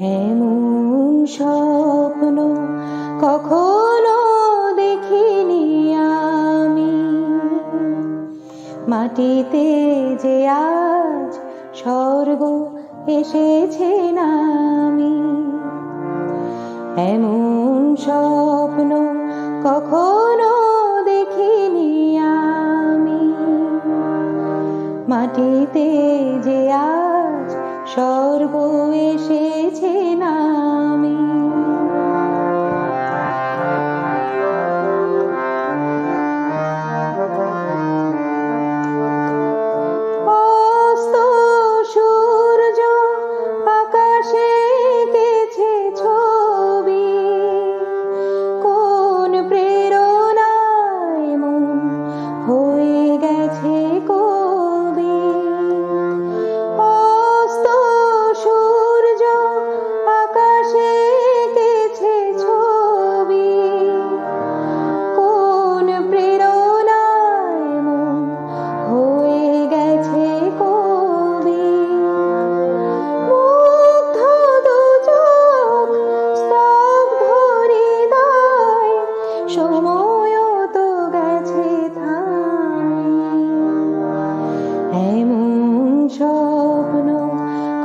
এমন স্বপ্ন কখনো দেখিনি আমি। মাটিতে যে আজ স্বর্গ এসেছে নামি। এমন স্বপ্ন কখনো দেখিনি আমি। মাটিতে যে আজ স্বর্গ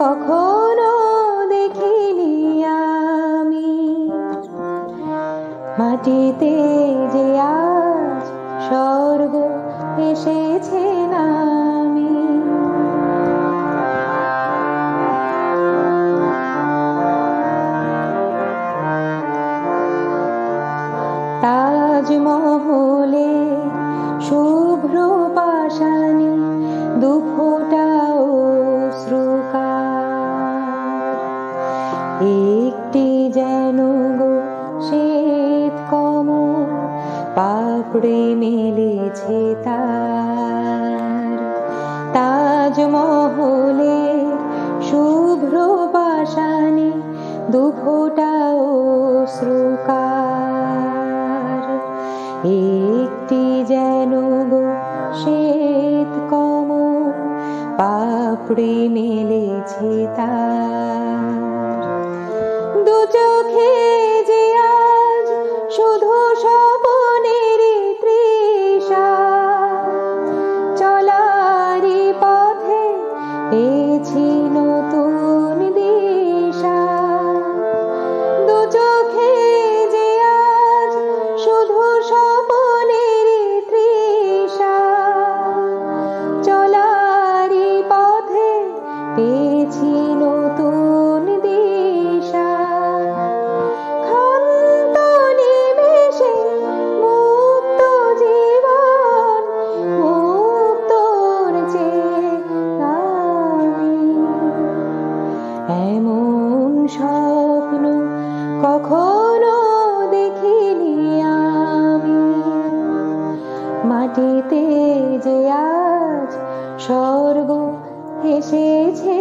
কখনো দেখিনি আমি। মাটিতে যে আজ স্বর্গ এসেছে নামি তাজমহলে শুভ্র পাশানি পাপড়ে মেলেছে তার। তাজমহলে শুভ্র পাশানি দুফোটা অশ্রুকার। একটি যেন গো শ্বেত কমল পাপড়ে মেলেছে তার। দু চোখে যে আজ শুধু স্বপনের স্বপনের তৃষা চলারি পথে স্বর্গ এসেছে।